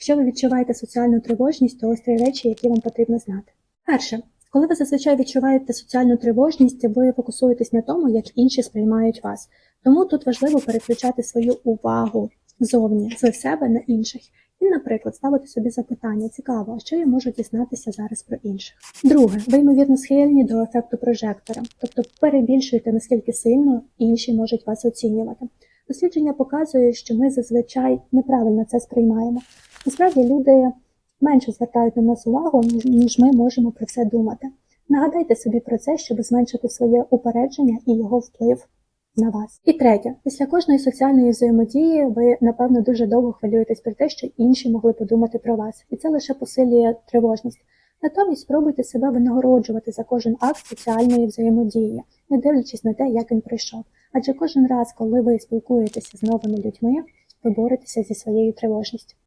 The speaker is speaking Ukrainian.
Якщо ви відчуваєте соціальну тривожність, то ось три речі, які вам потрібно знати. Перше, коли ви зазвичай відчуваєте соціальну тривожність, ви фокусуєтесь на тому, як інші сприймають вас. Тому тут важливо переключати свою увагу зовні з себе на інших. І, наприклад, ставити собі запитання: цікаво, що я можу дізнатися зараз про інших. Друге, ви ймовірно схильні до ефекту прожектора, тобто перебільшуєте наскільки сильно інші можуть вас оцінювати. Дослідження показує, що ми зазвичай неправильно це сприймаємо. Насправді люди менше звертають на нас увагу, ніж- ми можемо про це думати. Нагадайте собі про це, щоб зменшити своє упередження і його вплив на вас. І третє, після кожної соціальної взаємодії ви напевно дуже довго хвилюєтесь про те, що інші могли подумати про вас, і це лише посилює тривожність. Натомість спробуйте себе винагороджувати за кожен акт соціальної взаємодії, не дивлячись на те, як він пройшов. Адже кожен раз, коли ви спілкуєтеся з новими людьми, ви боретеся зі своєю тривожністю.